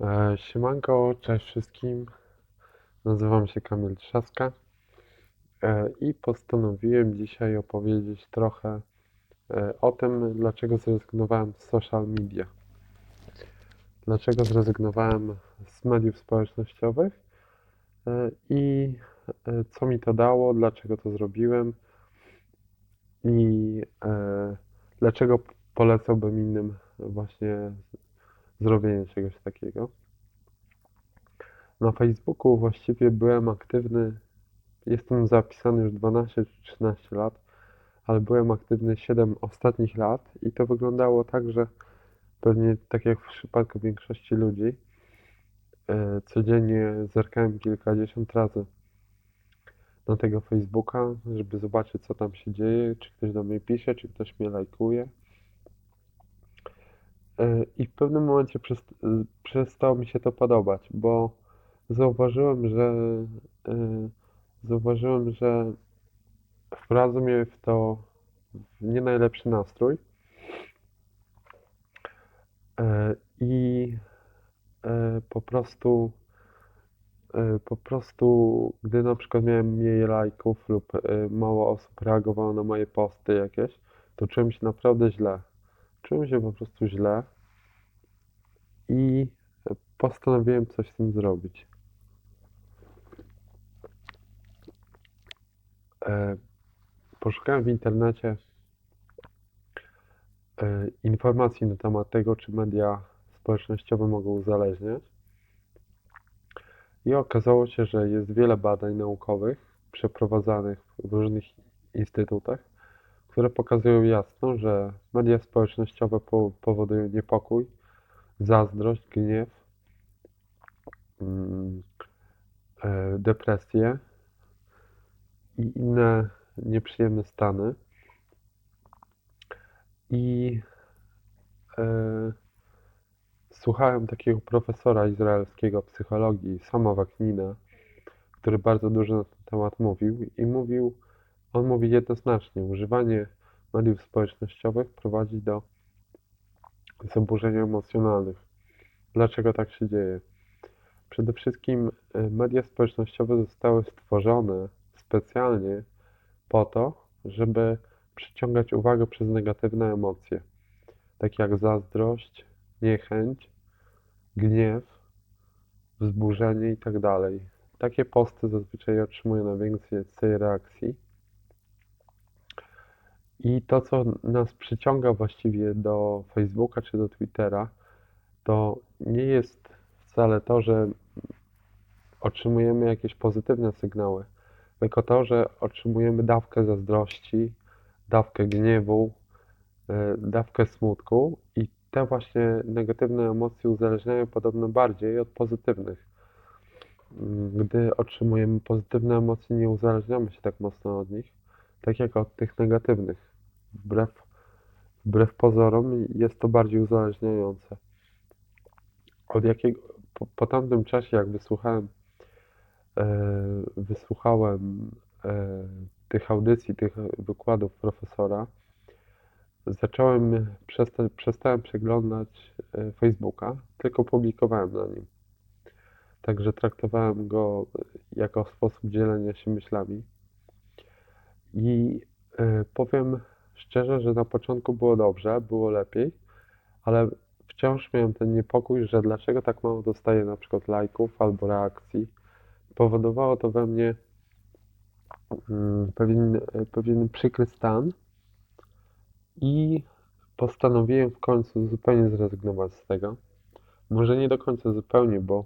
E, Siemanko, cześć wszystkim. Nazywam się Kamil Trzaska e, i postanowiłem dzisiaj opowiedzieć trochę e, o tym, dlaczego zrezygnowałem z social media. Dlaczego zrezygnowałem z mediów społecznościowych i co mi to dało, dlaczego to zrobiłem i dlaczego polecałbym innym właśnie zrobienie czegoś takiego. Na Facebooku właściwie byłem aktywny, jestem zapisany już 12 czy 13 lat, ale byłem aktywny 7 ostatnich lat i to wyglądało tak, że pewnie tak jak w przypadku większości ludzi, e, codziennie zerkałem kilkadziesiąt razy na tego Facebooka, żeby zobaczyć co tam się dzieje, czy ktoś do mnie pisze, czy ktoś mnie lajkuje. E, I w pewnym momencie przest przestało mi się to podobać, bo zauważyłem, że e, zauważyłem, że wprowadza mnie w to w nie najlepszy nastrój. E, I po prostu po prostu, gdy na przykład miałem mniej lajków lub mało osób reagowało na moje posty jakieś, to czułem się naprawdę źle. Czułem się po prostu źle i postanowiłem coś z tym zrobić. E, poszukałem w internecie e, informacji na temat tego, czy media społecznościowe mogą uzależniać. I okazało się, że jest wiele badań naukowych przeprowadzanych w różnych instytutach, które pokazują jasno, że media społecznościowe powodują niepokój, zazdrość, gniew, mm, e, depresję i inne nieprzyjemne stany. I e, słuchałem takiego profesora izraelskiego psychologii, Sama Waknina, który bardzo dużo na ten temat mówił i mówił, on mówi jednoznacznie, używanie mediów społecznościowych prowadzi do zaburzeń emocjonalnych. Dlaczego tak się dzieje? Przede wszystkim e, media społecznościowe zostały stworzone specjalnie po to, żeby przyciągać uwagę przez negatywne emocje, takie jak zazdrość, niechęć, gniew, wzburzenie itd. Tak Takie posty zazwyczaj otrzymują najwięcej reakcji i to, co nas przyciąga właściwie do Facebooka czy do Twittera, to nie jest wcale to, że otrzymujemy jakieś pozytywne sygnały, tylko to, że otrzymujemy dawkę zazdrości, dawkę gniewu, e, dawkę smutku i te właśnie negatywne emocje uzależniają podobno bardziej od pozytywnych. Gdy otrzymujemy pozytywne emocje, nie uzależniamy się tak mocno od nich, tak jak od tych negatywnych wbrew, wbrew pozorom jest to bardziej uzależniające. Od jakiego, po, po tamtym czasie, jak wysłuchałem, e, wysłuchałem e, tych audycji, tych wykładów profesora, zacząłem, przesta, przestałem przeglądać e, Facebooka, tylko publikowałem na nim. Także traktowałem go jako sposób dzielenia się myślami. I e, powiem Szczerze, że na początku było dobrze, było lepiej, ale wciąż miałem ten niepokój, że dlaczego tak mało dostaję na przykład lajków albo reakcji. Powodowało to we mnie mm, pewien, pewien przykry stan i postanowiłem w końcu zupełnie zrezygnować z tego. Może nie do końca zupełnie, bo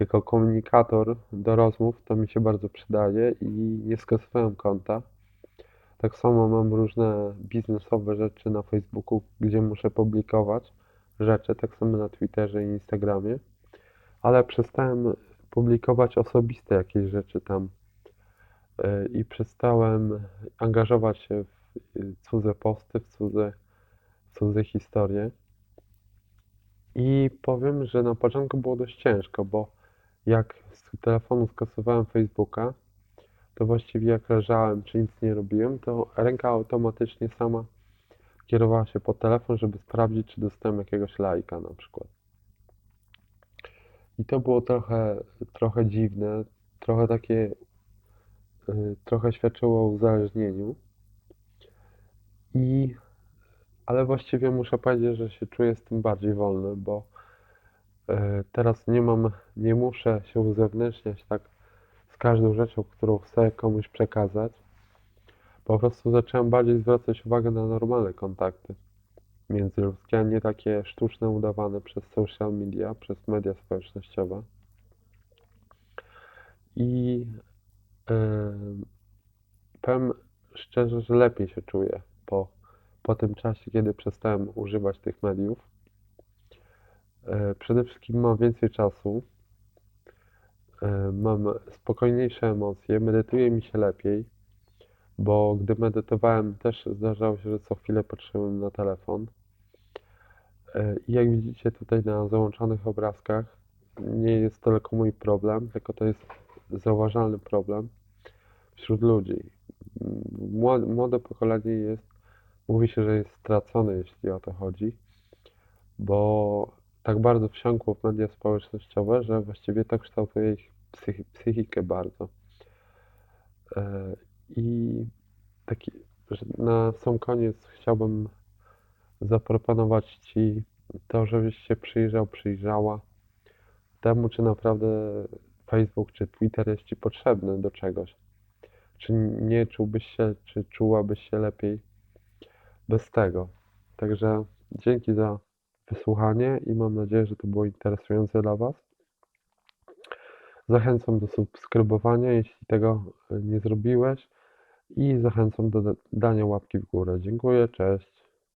jako komunikator do rozmów to mi się bardzo przydaje i nie skasowałem konta. Tak samo mam różne biznesowe rzeczy na Facebooku, gdzie muszę publikować rzeczy, tak samo na Twitterze i Instagramie, ale przestałem publikować osobiste jakieś rzeczy tam e, i przestałem angażować się w cudze posty, w cudze, w cudze historie. I powiem, że na początku było dość ciężko, bo jak z telefonu skasowałem Facebooka, to właściwie jak leżałem czy nic nie robiłem, to ręka automatycznie sama kierowała się po telefon, żeby sprawdzić, czy dostałem jakiegoś lajka na przykład. I to było trochę, trochę dziwne, trochę takie, y, trochę świadczyło o uzależnieniu. I, ale właściwie muszę powiedzieć, że się czuję z tym bardziej wolny, bo y, teraz nie mam, nie muszę się uzewnętrzniać tak każdą rzeczą, którą chcę komuś przekazać. Po prostu zacząłem bardziej zwracać uwagę na normalne kontakty międzyludzkie, a nie takie sztuczne, udawane przez social media, przez media społecznościowe. I yy, powiem szczerze, że lepiej się czuję po, po tym czasie, kiedy przestałem używać tych mediów. Yy, przede wszystkim mam więcej czasu, mam spokojniejsze emocje, medytuje mi się lepiej, bo gdy medytowałem, też zdarzało się, że co chwilę patrzyłem na telefon. E, I jak widzicie tutaj na załączonych obrazkach, nie jest to tylko mój problem, tylko to jest zauważalny problem wśród ludzi. Młode pokolenie jest, mówi się, że jest stracone, jeśli o to chodzi, bo tak bardzo wsiąkło w media społecznościowe, że właściwie to kształtuje ich psychi psychikę bardzo. E, I taki, że na sam koniec chciałbym zaproponować Ci to, żebyś się przyjrzał, przyjrzała temu, czy naprawdę Facebook czy Twitter jest Ci potrzebny do czegoś. Czy nie czułbyś się, czy czułabyś się lepiej bez tego. Także dzięki za wysłuchanie i mam nadzieję, że to było interesujące dla Was. Zachęcam do subskrybowania, jeśli tego nie zrobiłeś i zachęcam do dania łapki w górę. Dziękuję, cześć.